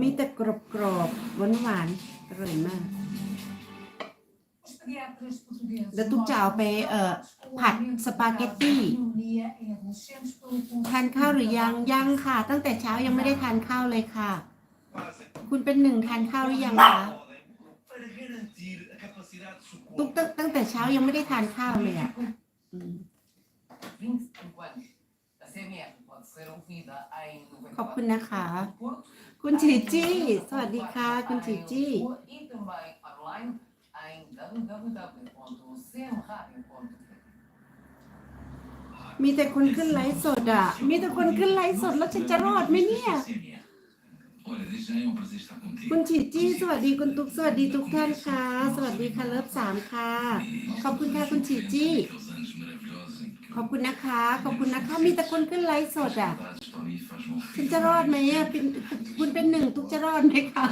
มีแต่กรอบกรอบหวานหวานๆอร่อยมาก แล้วทุกจะเอาไปเอ่อผัดสปาเกตตี้ทานข้าวหรือยังยังค่ะ ตั้งแต่เช้ายังไม่ได้ทานข้าวเลยค่ะ คุณเป็นหนึ่งทานข้าวหรือยังคะตุ๊กตั้งตั้งแต่เช้ายังไม่ได้ทานข้าวเลยอะอืม ขอบคุณนะคะ คุณจีจี้ สวัสดีค่ะ คุณจีจี้ มีแต่คนขึ้นไลฟ์สดอะ มีแต่คนขึ้นไลฟ์สดแล้วฉันจะรอดไหมเนี่ย คุณฉีดจี้ สวัสดีคุณตุ๊ก สวัสดีทุกท่านค่ะ สวัสดีค่ะเลิฟสามค่ะ ขอบคุณค่ะคุณฉีดจี้ ขอบคุณนะคะ ขอบคุณนะคะ มีแต่คนขึ้นไลฟ์สดอะฉันจะรอดไหมอะเป็นคุณเป็นหนึ่งตุ๊กจะรอดไหมคะ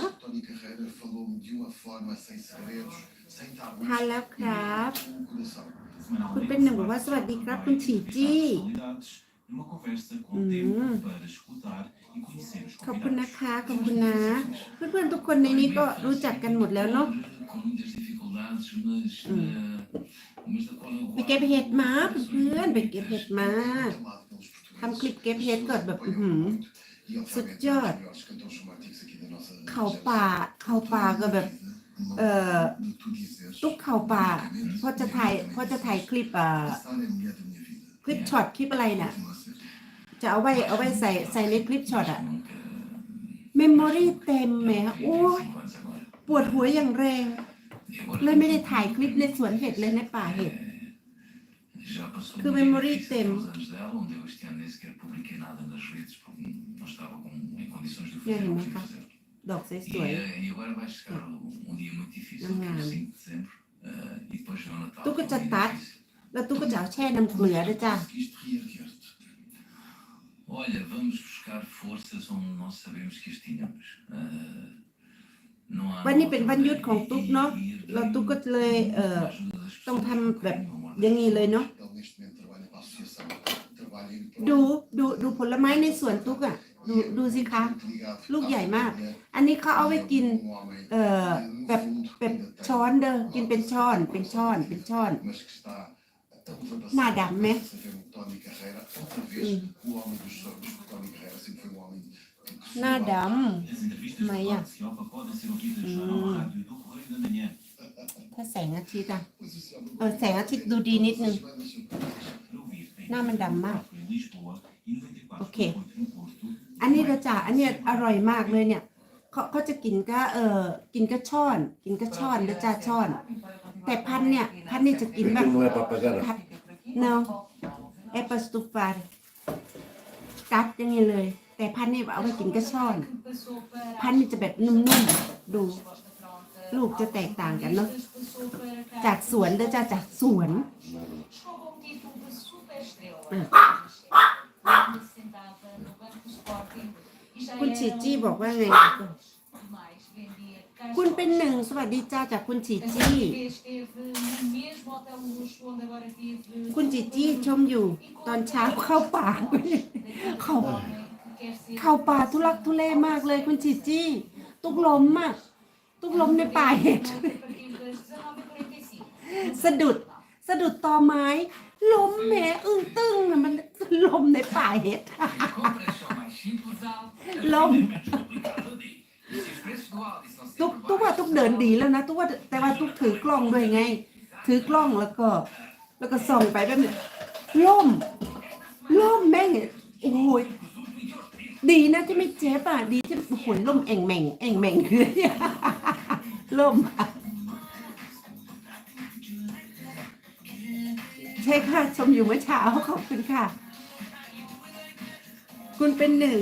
ทานแล้วครับ คุณเป็นหนึ่งบอกว่าสวัสดีครับ คุณฉีจี้ ขอบคุณนะคะ ขอบคุณนะ เพื่อนๆทุกคนในนี้ก็รู้จักกันหมดแล้วเนาะ ไปเก็บเห็ดมาเพื่อนไปเก็บเห็ดมาทำคลิปเก็บเห็ดก่อนแบบหืมสุดยอด เขาป่าเขาป่าก็แบบ เอ่อตุ๊กเขาป่าพอจะถ่ายพอจะถ่ายคลิปอะคลิปช็อตคลิปอะไรเนี่ยจะเอาไว้เอาไว้ใส่ใส่ในคลิปช็อตอะเมมโมรี่เต็มแหมโอ้ปวดหัวอย่างแรง เลยไม่ได้ถ่ายคลิปในสวนเห็ดเลยในป่าเห็ด já passou Que um dia memory difícil tem. aos anos dela, onde eu este ano nem sequer publiquei nada nas redes porque não estava com, em condições de o Yeah, fazer. não não pude está. fazer. ดอกส E, วย eh, e agora vai chegar um, um dia muito difícil, que é o 5 de dezembro, eh, e depois vem o Natal. Tu que que é um já dia tá. difícil. ๆแล้วตุ๊กก็จะเอาแช่น้ำเกลือด้วยจ้ะ Conseguiste reerguer-te. Olha, vamos buscar forças onde nós sabemos que as tínhamos. Eh, não há วันนี้เป็นวันหยุดของตุ๊กเนาะ เราตุก็เลยเอ่อต้องทำแบบอย่างนี้เลยเนาะดูดูดูผลไม้ในสวนตุกอะดูดูสิคะ ลูกใหญ่มาก อันนี้เขาเอาไว้กิน เอ่อแบบแบบช้อนเด้อกินเป็นช้อนเป็นช้อนเป็นช้อนหน้าดำไหมหน้าดำไหมอะ ถ้าแสงอาทิตย์อะ Pois isso é uma เออแสงอาทิตย์ดูดีนิดนึง coisa mais surpreendente. Para ouvir em Não, mas dá mal. 94 em Lisboa e 94 Ok. no Porto. อันนี้เราจะอันเนี้ยอร่อยมากเลยเนี่ยเขาเขาจะกินก็เออกินก็ช่อน กินก็ช่อนแล้วจ้าช่อน แต่พันธุ์เนี่ยพันธุ์เนี่ยจะกินแบบ Aquilo não é papagaio. ครับ não é para estufar กัดอย่างนี้เลย แต่พันธุ์เนี่ยเอาไปกินก็ช่อน พันธุ์นี่จะแบบนุ่มๆดู ลูกจะแตกต่างกันเนาะจากสวนเด้อจ้าจากสวนคุณฉีจี้บอกว่าไงคุณเป็นหนึ่งสวัสดีจ้าจากคุณฉีจี้ คุณจีจี้ชมอยู่ ตอนเช้าเข้าป่าเข้าเข้าป่าทุลักทุเลมากเลยคุณจีจี้ ตุกล้มอะ ตุกล้มในป่าเห็ด สะดุดสะดุดตอไม้ ล้มแหมอึ้งตึ้งน่ะมันล้มในป่าเห็ด ล้มตุ๊กตุ๊กว่าตุ๊กเดินดีแล้วนะตุ๊กว่าแต่ว่าตุ๊กถือกล้องด้วยไง ถือกล้องแล้วก็ แล้วก็ส่องไปแบบนี้ล่มล่มแม่งโอ้ยดีนะที่ไม่เจ็บอะดีที่โอ้ยล่มเอ่งแม่งเอ่งแม่งคือ ล่มใช่ค่ะ ชมอยู่เมื่อเช้าขอบคุณค่ะ คุณเป็นหนึ่ง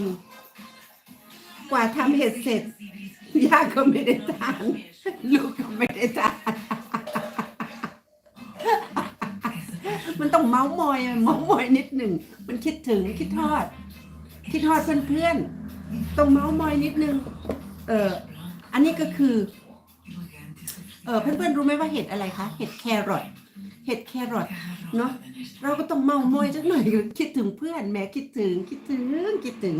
กว่าทำเห็ดเสร็จย่าก็ไม่ได้ทานลูกก็ไม่ได้ทานมันต้องเมาส์มอยเมาส์มอยนิดหนึ่ง มันคิดถึงคิดทอด คิดทอดเพื่อนๆต้องเมาส์มอยนิดนึง เอออันนี้ก็คือ เออเพื่อนๆรู้ไหมว่าเห็ดอะไรคะ เห็ดแครอท เห็ดแครอทเนาะ เราก็ต้องเมาส์มอยสักหน่อยคิดถึงเพื่อนแหม่คิดถึงคิดถึงคิดถึง